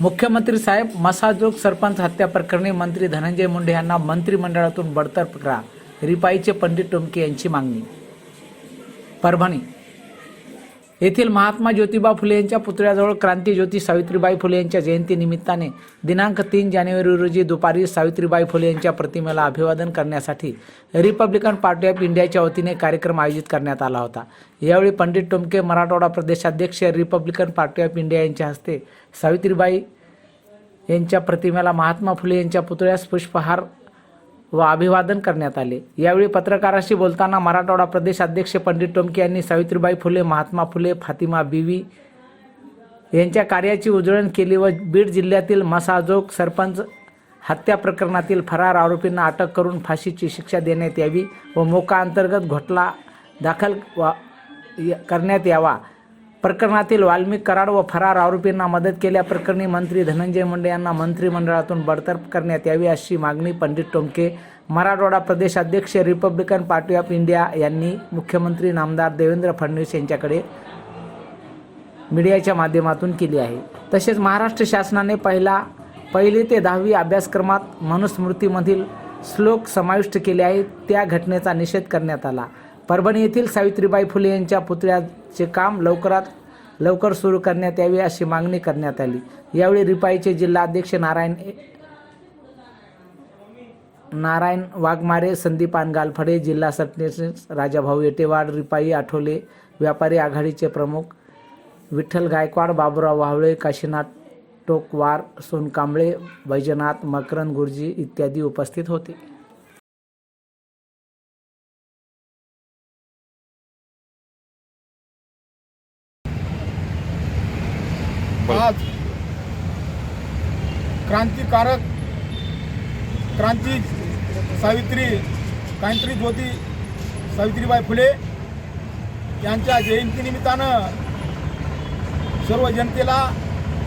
मुख्यमंत्री साहेब मसाजोग सरपंच हत्या प्रकरणी मंत्री धनंजय मुंडे यांना मंत्रिमंडळातून बडतर्फ करा. रिपाईचे पंडित टोमके यांची मागणी. परभणी. येथील महात्मा ज्योतिबा फुले यांच्या पुतळ्याजवळ क्रांती ज्योती सावित्रीबाई फुले यांच्या जयंतीनिमित्ताने दिनांक तीन जानेवारी रोजी दुपारी सावित्रीबाई फुले यांच्या प्रतिमेला अभिवादन करण्यासाठी रिपब्लिकन पार्टी ऑफ इंडियाच्या वतीने कार्यक्रम आयोजित करण्यात आला होता. यावेळी पंडित टोमके मराठवाडा प्रदेशाध्यक्ष रिपब्लिकन पार्टी ऑफ इंडिया यांच्या हस्ते सावित्रीबाई यांच्या प्रतिमेला महात्मा फुले यांच्या पुतळ्यास पुष्पहार व अभिवादन करण्यात आले. यावेळी पत्रकाराशी बोलताना मराठवाडा प्रदेश अध्यक्ष पंडित टोमके यांनी सावित्रीबाई फुले महात्मा फुले फातिमा बीवी यांच्या कार्याची उजळण केली व बीड जिल्ह्यातील मसाजोग सरपंच हत्या प्रकरणातील फरार आरोपींना अटक करून फाशीची शिक्षा देण्यात यावी व मोका अंतर्गत घोटला दाखल वा य- करण्यात यावा. प्रकरणातील वाल्मिक कराड व फरार आरोपींना मदत केल्याप्रकरणी मंत्री धनंजय मुंडे यांना मंत्रिमंडळातून बडतर्फ करण्यात यावी अशी मागणी पंडित टोमके मराठवाडा प्रदेश अध्यक्ष रिपब्लिकन पार्टी ऑफ इंडिया यांनी मुख्यमंत्री नामदार देवेंद्र फडणवीस यांच्याकडे मीडियाच्या माध्यमातून केली आहे. तसेच महाराष्ट्र शासनाने पहिला पहिली ते दहावी अभ्यासक्रमात मनुस्मृतीमधील श्लोक समाविष्ट केले आहेत. त्या घटनेचा निषेध करण्यात आला. परभणी येथील सावित्रीबाई फुले यांच्या पुतळ्याचे काम लवकरात लवकर सुरू करण्यात यावे अशी मागणी करण्यात आली. यावेळी रिपाईचे जिल्हाध्यक्ष नारायण नारायण वाघमारे संदीपान गालफडे जिल्हा सरचिटणीस राजाभाऊ येटेवाड रिपाई आठवले व्यापारी आघाडीचे प्रमुख विठ्ठल गायकवाड बाबुराव वावळे काशीनाथ टोकवार सोनकांबळे बैजनाथ मकरंद गुरुजी इत्यादी उपस्थित होते आज क्रांतिकारक क्रांती सावित्री क्रांती ज्योती सावित्रीबाई फुले यांच्या जयंतीनिमित्तानं सर्व जनतेला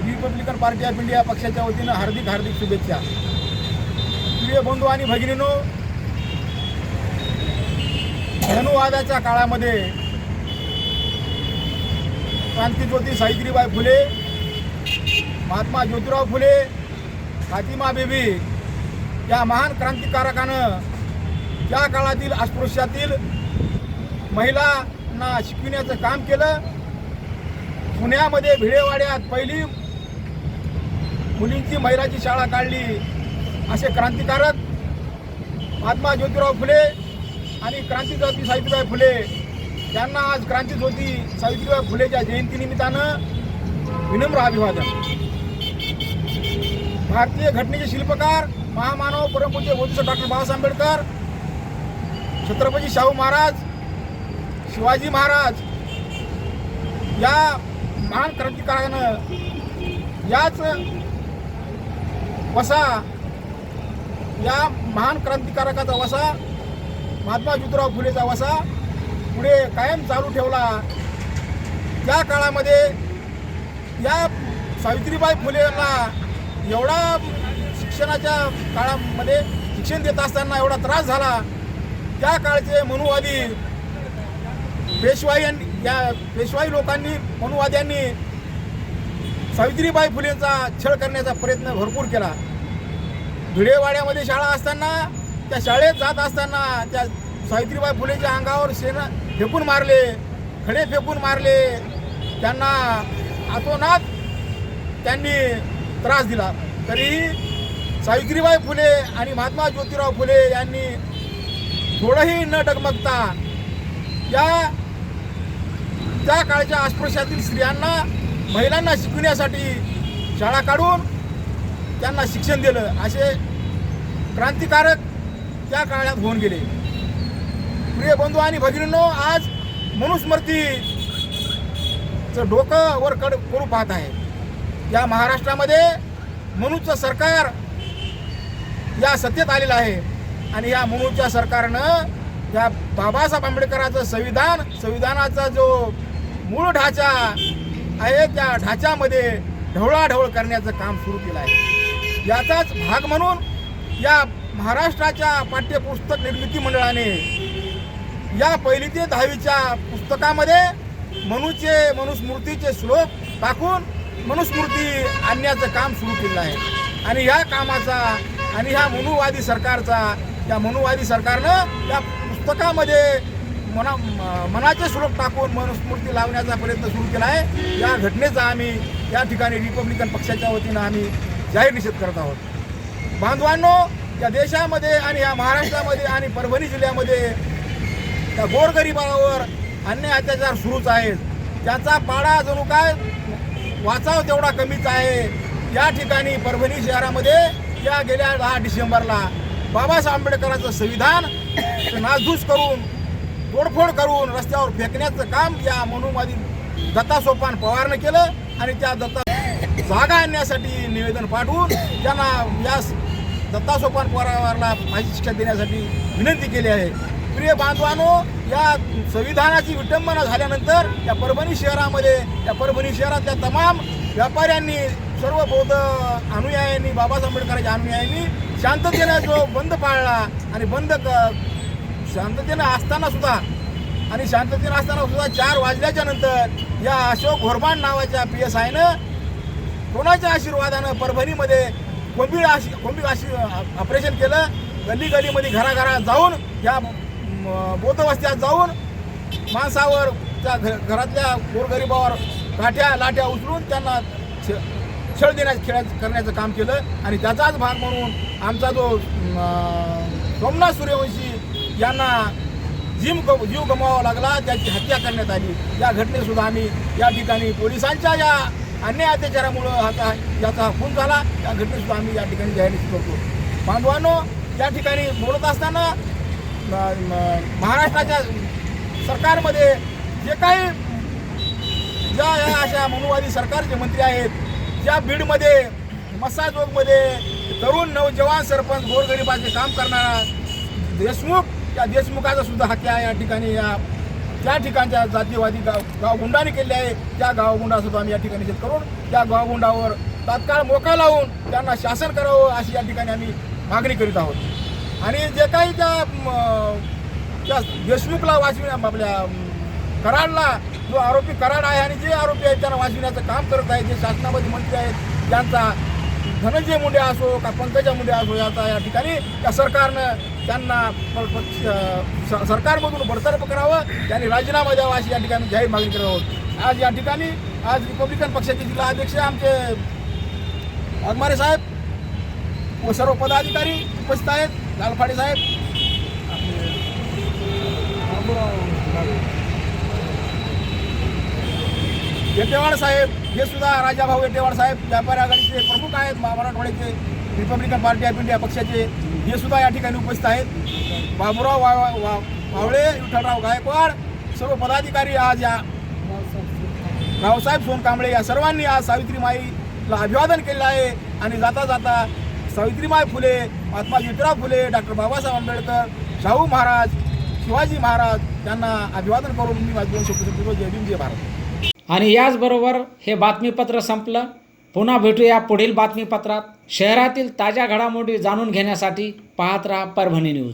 रिपब्लिकन पार्टी ऑफ इंडिया पक्षाच्या वतीनं हार्दिक हार्दिक शुभेच्छा. प्रिय बंधू आणि भगिनीनो धनुवादाच्या काळामध्ये क्रांतीज्योती सावित्रीबाई फुले महात्मा ज्योतिराव फुले फातिमा बेबी या महान क्रांतिकारकानं त्या काळातील अस्पृश्यातील महिलांना शिकविण्याचं काम केलं. पुण्यामध्ये भिडेवाड्यात पहिली मुलींची महिलाची शाळा काढली असे क्रांतिकारक महात्मा ज्योतिराव फुले आणि क्रांतिज्योती सावित्रीबाई फुले त्यांना आज क्रांतिज्योती सावित्रीबाई फुलेच्या जयंतीनिमित्तानं विनम्र अभिवादन. भारतीय घटनेचे शिल्पकार महामानव परमपूज्य बोधिसत्व डॉक्टर बाबासाहेब आंबेडकर छत्रपती शाहू महाराज शिवाजी महाराज या महान क्रांतिकारकानं याच वसा या महान क्रांतिकारकाचा वसा महात्मा ज्योतिराव फुलेचा वसा पुढे कायम चालू ठेवला. त्या काळामध्ये या सावित्रीबाई फुलेला एवढा शिक्षणाच्या काळामध्ये शिक्षण देत असताना एवढा त्रास झाला त्या काळचे मनुवादी पेशवाई या पेशवाई लोकांनी मनुवाद्यांनी सावित्रीबाई फुलेंचा छळ करण्याचा प्रयत्न भरपूर केला. भिडेवाड्यामध्ये शाळा असताना त्या शाळेत जात असताना त्या सावित्रीबाई फुलेच्या अंगावर शेण फेकून मारले खडे फेकून मारले त्यांना आतोनात त्यांनी त्रास दिला. तरीही सावित्रीबाई फुले आणि महात्मा ज्योतिराव फुले यांनी थोडंही न डगमगता या त्या काळच्या अस्पृश्यातील स्त्रियांना महिलांना शिकविण्यासाठी शाळा काढून त्यांना शिक्षण दिलं. असे क्रांतिकारक त्या काळात होऊन गेले. प्रिय बंधू आणि भगिनींनो आज मनुस्मृतीचं डोकं वर कड करू पाहत आहे. या महाराष्ट्रामध्ये मनूचं सरकार या सत्तेत आलेलं आहे. आणि या मनूच्या सरकारनं या बाबासाहेब आंबेडकरांचं संविधान संविधानाचा जो मूळ ढाचा आहे त्या ढाच्यामध्ये ढवळाढवळ करण्याचं काम सुरू केलं आहे. याचाच भाग म्हणून या महाराष्ट्राच्या पाठ्यपुस्तक निर्मिती मंडळाने या पहिली ते दहावीच्या पुस्तकामध्ये मनुचे मनुस्मृतीचे श्लोक टाकून मनुस्मृती आणण्याचं काम सुरू केलं आहे. आणि ह्या कामाचा आणि ह्या मनुवादी सरकारचा या मनुवादी सरकारनं या पुस्तकामध्ये मना मनाचे श्लोक टाकून मनुस्मृती लावण्याचा प्रयत्न सुरू केला आहे. या घटनेचा आम्ही या ठिकाणी रिपब्लिकन पक्षाच्या वतीनं आम्ही जाहीर निषेध करत आहोत. बांधवांनो या देशामध्ये आणि या महाराष्ट्रामध्ये आणि परभणी जिल्ह्यामध्ये त्या गोरगरिबावर अन्याय अत्याचार सुरूच आहेत. त्याचा पाडा जणू काय? वाचाव तेवढा कमीच आहे. या ठिकाणी परभणी शहरामध्ये या गेल्या दहा डिसेंबरला बाबासाहेब आंबेडकरांचं संविधान नासधूस करून तोडफोड करून रस्त्यावर फेकण्याचं काम या मनुमादी दत्ता सोपान पवारनं केलं आणि त्या दत्ता जागा आणण्यासाठी निवेदन पाठवून त्यांना या दत्ता सोपान पवारला फाशी शिक्षा देण्यासाठी विनंती केली आहे. प्रिय बांधवानो या संविधानाची विटंबना झाल्यानंतर या परभणी शहरामध्ये या परभणी शहरातल्या तमाम व्यापाऱ्यांनी सर्व बौद्ध अनुयायांनी बाबासाहेब आंबेडकरांच्या अनुयायांनी शांततेने जो बंद पाळला आणि बंद क शांततेनं असताना सुद्धा आणि शांततेनं असताना सुद्धा चार वाजल्याच्या नंतर या अशोक घोरबाण नावाच्या पी एस आयनं कोणाच्या आशीर्वादानं परभणीमध्ये कोंबी आशी कोंबी आशी ऑपरेशन केलं गल्ली गल्लीमध्ये घराघरात जाऊन या म, जाऊन माणसावर त्या घ घरातल्या गोरगरिबावर काठ्या लाट्या उचलून त्यांना छ- छळ देण्याचं खेळा करण्याचं काम केलं आणि त्याचाच भाग म्हणून आमचा जो सोमनाथ सूर्यवंशी यांना जीव ग जीव गमवावा लागला त्याची हत्या करण्यात आली. या घटनेसुद्धा आम्ही या ठिकाणी पोलिसांच्या या अन्याय अत्याचारामुळं आता याचा खून झाला. या घटनेसुद्धा आम्ही या ठिकाणी जाहीर करतो. बांधवांनो या ठिकाणी बोलत असताना महाराष्ट्राच्या सरकारमध्ये जे काही ज्या या अशा मनुवादी सरकारचे मंत्री आहेत ज्या बीडमध्ये मसाजोगमध्ये तरुण नवजवान सरपंच गोरगरिबाचे काम करणारा देशमुख त्या देशमुखाचा सुद्धा हत्या या ठिकाणी या त्या ठिकाणच्या जातीवादी गाव गावगुंडाने केले आहे त्या गावगुंडा सुद्धा आम्ही या ठिकाणी निषेध करून त्या गावगुंडावर तात्काळ मोका लावून त्यांना शासन करावं अशी या ठिकाणी आम्ही मागणी करीत आहोत. आणि जे काही त्या त्या देशमुखला वाचविण्या आपल्या कराडला जो आरोपी कराड आहे आणि जे आरोपी आहेत त्यांना वाचविण्याचं काम करत आहे जे शासनामध्ये मंत्री आहेत त्यांचा धनंजय मुंडे असो का पंकजा मुंडे असो याचा या ठिकाणी त्या सरकारनं त्यांना सरकारमधून बडतर्फ करावं त्यांनी राजीनामा द्यावा अशी या ठिकाणी जाहीर मागणी करत आहोत. आज या ठिकाणी आज रिपब्लिकन पक्षाचे जिल्हा अध्यक्ष आमचे वाघमारे साहेब व सर्व पदाधिकारी उपस्थित आहेत. लालफाडे साहेब. येटेवाड साहेब हे सुद्धा राजाभाऊ येटेवाड साहेब व्यापारी आघाडीचे प्रमुख आहेत मराठवाड्याचे रिपब्लिकन पार्टी ऑफ इंडिया पक्षाचे हे सुद्धा या ठिकाणी उपस्थित आहेत. बाबुराव वा वा- भावळे विठ्ठलराव गायकवाड सर्व पदाधिकारी आज या रावसाहेब सोनकांबळे या सर्वांनी आज सावित्रीमाईला अभिवादन केलं आहे. आणि जाता जाता सावित्रीमाई फुले महात्मा ज्योतिराव फुले डॉक्टर बाबासाहेब आंबेडकर शाहू महाराज शिवाजी महाराज यांना अभिवादन करून मी माझी दोन शब्द जय भीम जय भारत. आणि याचबरोबर हे बातमीपत्र संपलं. पुन्हा भेटूया पुढील बातमीपत्रात. शहरातील ताज्या घडामोडी जाणून घेण्यासाठी पाहत राहा परभणी न्यूज.